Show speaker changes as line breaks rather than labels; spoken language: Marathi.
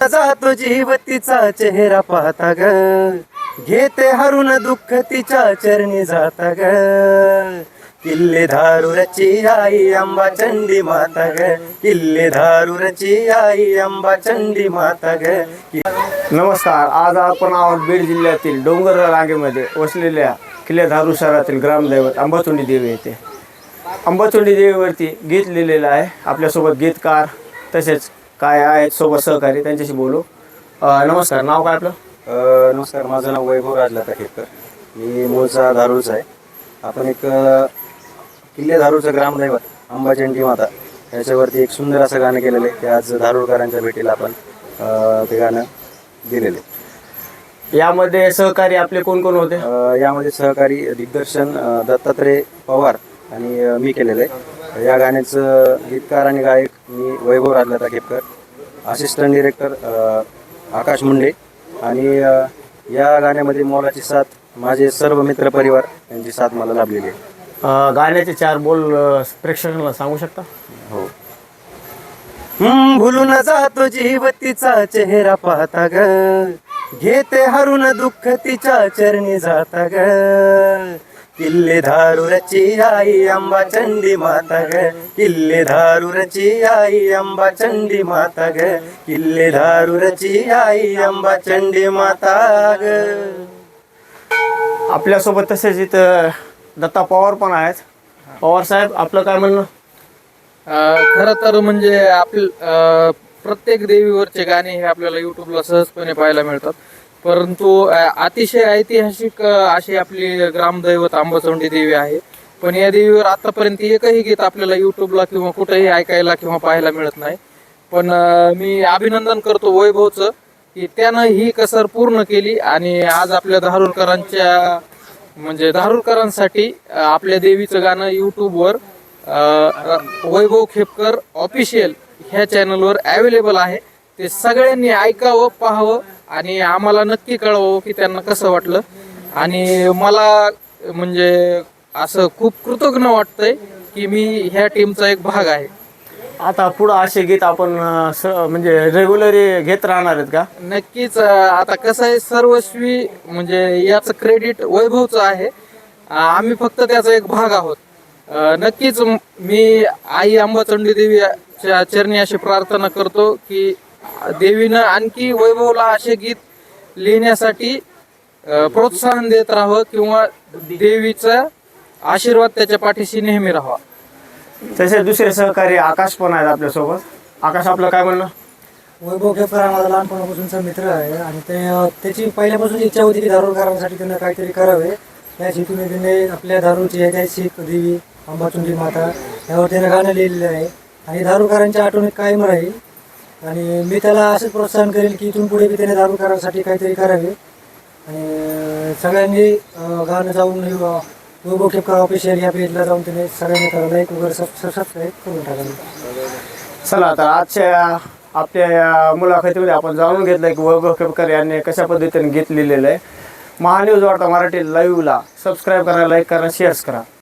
जातो जीव तिचा चेहरा पाहता ग. घेते हरून दुःख तिच्या चरणी जाता ग. किल्ले धारूरची आई अंबा चंडी माता ग. किल्ले धारूरची आई अंबा चंडी माता ग.
नमस्कार आज आपण आहोत बीड जिल्ह्यातील डोंगर रांगेमध्ये वसलेल्या किल्ले धारू शहरातील ग्रामदैवत अंबाचुंडी देवी येते अंबाचुंडी देवीवरती गीत लिहिलेलं आहे. आपल्यासोबत गीतकार तसेच काय आहेत सोबत सहकारी त्यांच्याशी बोलू. अं, नमस्कार नाव काय आपलं?
अ, नमस्कार माझं नाव वैभव राजलता खेडकर मी मूळचा धारूरचा आहे. आपण एक अ, किल्ले धारूरचं ग्रामदैवत अंबाचंडी माता. याच्यावरती एक सुंदर असं गाणं केलेलं आहे. ते आज धारूरकरांच्या भेटीला आपण अ, ते गाणं दिलेलं आहे.
यामध्ये सहकारी आपले कोण कोण होते?
अ, यामध्ये सहकारी दिग्दर्शन अ, दत्तात्रय पवार आणि अ, मी केलेलं आहे. या गाण्याचं गीतकार आणि गायक मी वैभव राजलता खेपकर असिस्टंट डिरेक्टर आकाश मुंडे आणि या गाण्यामध्ये मोलाची साथ माझे सर्व मित्रपरिवार यांची साथ मला लाभलेली आहे.
अं, गाण्याचे चार बोल अं, प्रेक्षकांना सांगू शकता?
हो. हम्म, भुलून जातो जीव तिचा चेहरा पाहता ग. घेते हरून दुःख तिच्या चरणी जाता ग. किल्ले धारूरची आई अंबा चंडी माता ग. किल्ले धारूरची आई अंबा चंडी माता ग. किल्ले धारूरची आई अंबा चंडी माता ग.
आपल्यासोबत तसेच इथं दत्ता पवार पण आहेत. पवार साहेब आपलं काय म्हणणं?
खर तर म्हणजे आपल अ, प्रत्येक देवीवरचे गाणे हे आपल्याला युट्यूबला सहजपणे पाहायला मिळतात. परंतु अतिशय ऐतिहासिक अशी आपली ग्रामदैवत आंबाचोंडी देवी आहे. पण या देवीवर आतापर्यंत एकही गीत आपल्याला युट्यूबला किंवा कुठेही ऐकायला किंवा पाहायला मिळत नाही. पण मी अभिनंदन करतो वैभवचं की त्यानं ही कसर पूर्ण केली आणि आज आपल्या धारूरकरांच्या म्हणजे धारूरकरांसाठी आपल्या देवीचं गाणं युट्यूबवर वैभव खेपकर ऑफिशियल ह्या चॅनलवर अवेलेबल आहे. ते सगळ्यांनी ऐकावं पाहावं आणि आम्हाला नक्की कळवावं की त्यांना कसं वाटलं. आणि मला म्हणजे असं खूप कृतज्ञ वाटतंय की मी ह्या टीमचा एक भाग आहे.
आता पुढं असे गीत आपण अं, स म्हणजे रेग्युलरी घेत राहणार आहेत का?
नक्कीच अ, आता कसं आहे सर्वस्वी म्हणजे याचं क्रेडिट वैभवचं आहे. अ, आम्ही फक्त त्याचा एक भाग आहोत. अ, नक्कीच म- मी आई अंबाचंडी देवीच्या चरणी अशी प्रार्थना करतो की देवीनं आणखी वैभवला असे गीत लिहिण्यासाठी प्रोत्साहन देत राहावं किंवा देवीचा आशीर्वाद त्याच्या पाठीशी नेहमी राहावा.
तसे दुसरे सहकारी आकाश पण आहेत आपल्यासोबत. आकाश आपलं काय म्हणणं?
वैभव केपकर हा माझा लहानपणापासूनचा मित्र आहे आणि ते त्याची पहिल्यापासून इच्छा होती की धारूरकरांसाठी त्यानं काहीतरी करावे. त्या हेतूने त्याने आपल्या धारूरची ऐतिहासिक देवी अंबाचुंडी माता यावर त्यानं गाणं लिहिलेलं आहे. आणि धारूरकरांच्या आठवणीत कायम राहील. आणि मी त्याला असंच प्रोत्साहन करेल की इथून पुढे बी त्याने करण्यासाठी काहीतरी करावे. आणि सगळ्यांनी गाणं जाऊन वैभव केपकर ऑफिशियल या पेजला जाऊन त्याने सगळ्यांनी त्याला लाईक वगैरे सब सबस्क्राईब करून टाकावे
चला तर आजच्या आपल्या या मुलाखतीमध्ये आपण जाणून घेतलं की वैभव खेपकर यांनी कशा पद्धतीने गीत लिहिलेलं आहे. महान्यूज वार्ता मराठी लाईव्हला सबस्क्राईब करा लाईक करा शेअर्स करा.